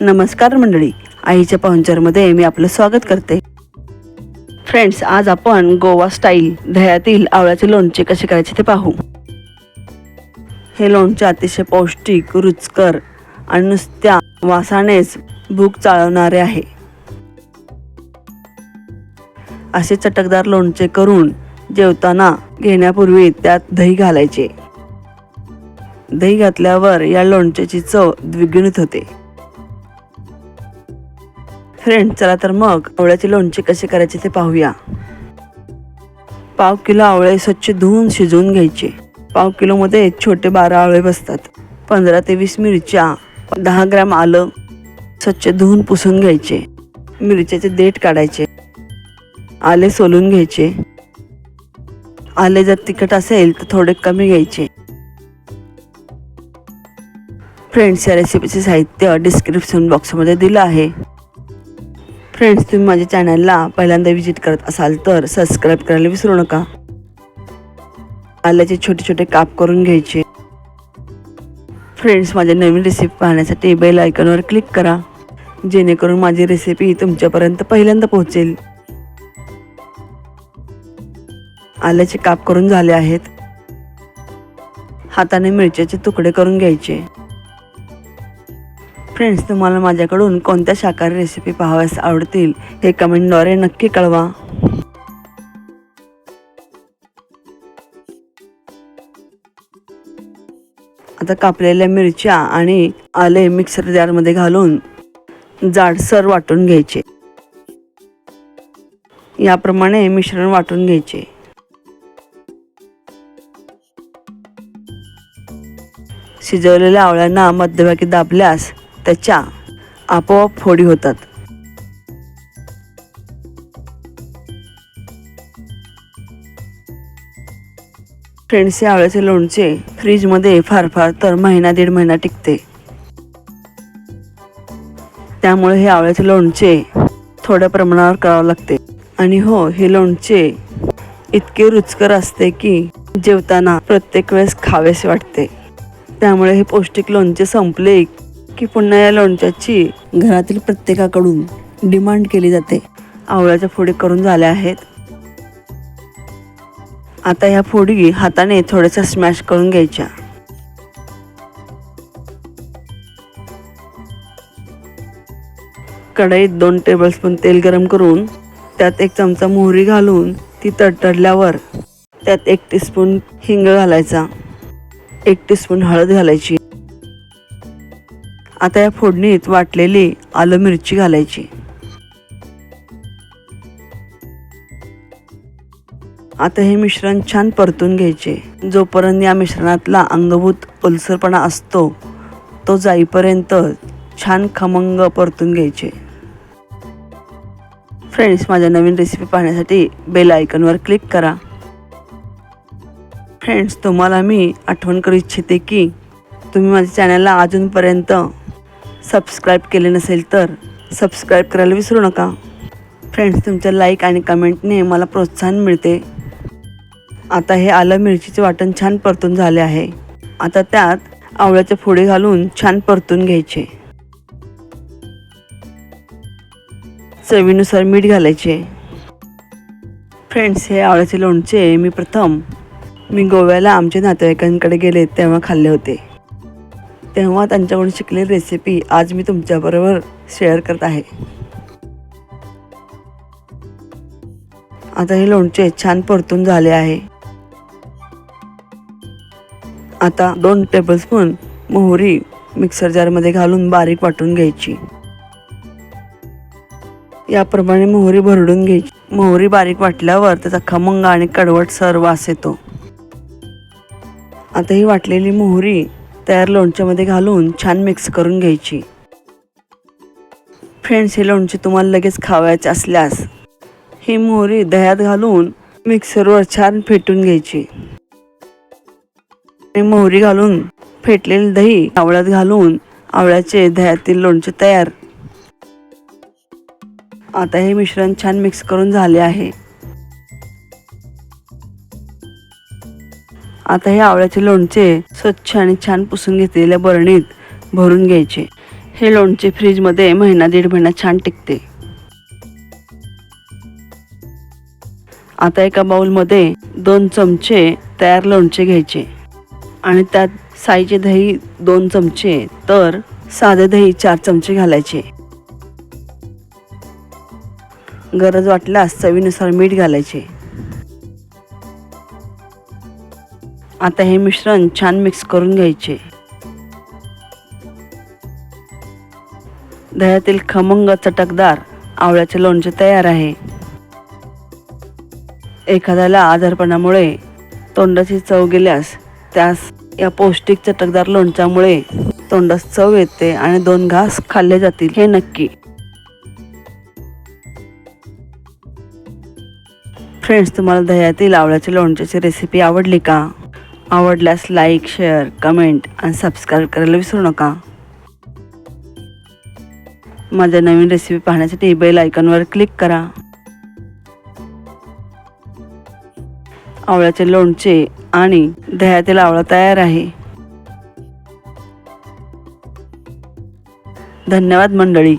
नमस्कार मंडळी. आईच्या पाहुणचारमध्ये मी आपलं स्वागत करते. फ्रेंड्स आज आपण गोवा स्टाईल दह्यातील आवळ्याचे लोणचे कसे करायचे ते पाहू. हे लोणचे अतिशय पौष्टिक रुचकर आणि नुसत्या वासानेच भूक चाळवणारे आहे. असे चटकदार लोणचे करून जेवताना घेण्यापूर्वी त्यात दही घालायचे. दही घातल्यावर या लोणच्याची चव द्विगुणित होते. फ्रेंड चला तर मग. आवळ्याचे लोणचे कसे करायचे ते पाहूया. पाव किलो आवळे स्वच्छ धुवून शिजवून घ्यायचे. पाव किलोमध्ये छोटे बारा आवळे बसतात. पंधरा ते वीस मिरच्या दहा ग्रॅम आलं स्वच्छ धुवून पुसून घ्यायचे. मिरच्याचे देठ काढायचे. आले सोलून घ्यायचे. आले जर तिखट असेल तर थोडे कमी घ्यायचे. फ्रेंड्स या रेसिपीचे साहित्य डिस्क्रिप्शन बॉक्समध्ये दिलं आहे. फ्रेंड्स तुम्ही माझ्या चॅनलला पहिल्यांदा विजिट करत असाल तर सबस्क्राईब करायला विसरू नका. आल्याचे छोटे छोटे काप करून घ्यायचे. फ्रेंड्स माझ्या नवीन रेसिपी पाहण्यासाठी बेल आयकॉनवर क्लिक करा. जेणेकरून माझी रेसिपी तुमच्यापर्यंत पहिल्यांदा पोहोचेल. आल्याचे काप करून झाले आहेत. हाताने मिरच्याचे तुकडे करून घ्यायचे. फ्रेंड्स तुम्हाला माझ्याकडून कोणत्या शाकाहारी रेसिपी पाहाव्यास आवडतील हे कमेंटद्वारे नक्की कळवा. आता कापलेल्या मिरच्या आणि आले मिक्सर जारमध्ये घालून जाडसर वाटून घ्यायचे. याप्रमाणे मिश्रण वाटून घ्यायचे. शिजवलेल्या आवळ्यांना मध्यभागी दाबल्यास त्याच्या आपोआप फोडी होतात. फ्रेंड्स या आवळ्याचे लोणचे फ्रीजमध्ये फार फार तर महिना दीड महिना टिकते. त्यामुळे हे आवळ्याचे लोणचे थोड्या प्रमाणावर करावं लागते. आणि हो हे लोणचे इतके रुचकर असते की जेवताना प्रत्येक वेळेस खावेसे वाटते. त्यामुळे हे पौष्टिक लोणचे संपले की पुन्हा या लोणच्याची घरातील प्रत्येकाकडून डिमांड केली जाते. आवळ्याच्या फोडी करून झाल्या आहेत. आता ह्या फोडी हाताने थोड्याशा स्मॅश करून घ्यायच्या. कढईत दोन टेबलस्पून तेल गरम करून त्यात एक चमचा मोहरी घालून ती तडतडल्यावर त्यात एक टीस्पून हिंग घालायचा. एक टीस्पून हळद घालायची. आता या फोडणीत वाटलेली आलं मिरची घालायची. आता हे मिश्रण छान परतून घ्यायचे. जोपर्यंत या मिश्रणातला अंगभूत ओलसरपणा असतो तो जाईपर्यंत छान खमंग परतून घ्यायचे. फ्रेंड्स माझ्या नवीन रेसिपी पाहण्यासाठी बेल आयकनवर क्लिक करा. फ्रेंड्स तुम्हाला मी आठवण करू इच्छिते की तुम्ही माझ्या चॅनलला अजूनपर्यंत सबस्क्राईब केले नसेल तर सबस्क्राईब करायला विसरू नका. फ्रेंड्स तुमच्या लाईक आणि कमेंटने मला प्रोत्साहन मिळते. आता हे आलं मिरचीचे वाटण छान परतून झाले आहे. आता त्यात आवळ्याचे फोडे घालून छान परतून घ्यायचे. चवीनुसार मीठ घालायचे. फ्रेंड्स हे आवळ्याचे लोणचे मी प्रथम मी गोव्याला आमच्या नातेवाईकांकडे गेले तेव्हा खाल्ले होते. तेव्हा त्यांच्याकडून शिकलेली रेसिपी आज मी तुमच्याबरोबर शेअर करत आहे. आता हे लोणचे छान परतून झाले आहे. आता दोन टेबलस्पून मोहरी मिक्सर जारमध्ये घालून बारीक वाटून घ्यायची. याप्रमाणे मोहरी भरडून घ्यायची. मोहरी बारीक वाटल्यावर त्याचा खमंग आणि कडवट सर वास येतो. आता ही वाटलेली मोहरी तयार लोणच्यामध्ये घालून छान मिक्स करून घ्यायची. फ्रेंड्स हे लोणचे तुम्हाला लगेच खावायचे असल्यास ही मोहरी दह्यात घालून मिक्सरवर छान फेटून घ्यायची. आणि मोहरी घालून फेटलेली दही आवळ्यात घालून आवळ्याचे दह्यातील लोणचे तयार. आता हे मिश्रण छान मिक्स करून झाले आहे. आता हे आवळ्याचे लोणचे स्वच्छ आणि छान पुसून घेतलेल्या बरणीत भरून घ्यायचे. हे लोणचे फ्रीजमध्ये महिना दीड महिना छान टिकते. आता एका बाऊलमध्ये दोन चमचे तयार लोणचे घ्यायचे. आणि त्यात साईचे दही दोन चमचे तर साधे दही चार चमचे घालायचे. गरज वाटल्यास चवीनुसार मीठ घालायचे. आता हे मिश्रण छान मिक्स करून घ्यायचे. दह्यातील खमंग चटकदार आवळ्याचे लोणचे तयार आहे. एखाद्याला आजारपणामुळे तोंडाची चव गेल्यास त्यास या पौष्टिक चटकदार लोणच्यामुळे तोंडास चव येते आणि दोन घास खाल्ले जातील हे नक्की. फ्रेंड्स तुम्हाला दह्यातील आवळ्याच्या लोणच्याची रेसिपी आवडली का? आवडल्यास लाईक शेअर कमेंट आणि सबस्क्राईब करायला विसरू नका. माझ्या नवीन रेसिपी पाहण्यासाठी बेल आयकॉनवर क्लिक करा. आवळ्याचे लोणचे आणि दह्यातील आवळा तयार आहे. धन्यवाद मंडळी.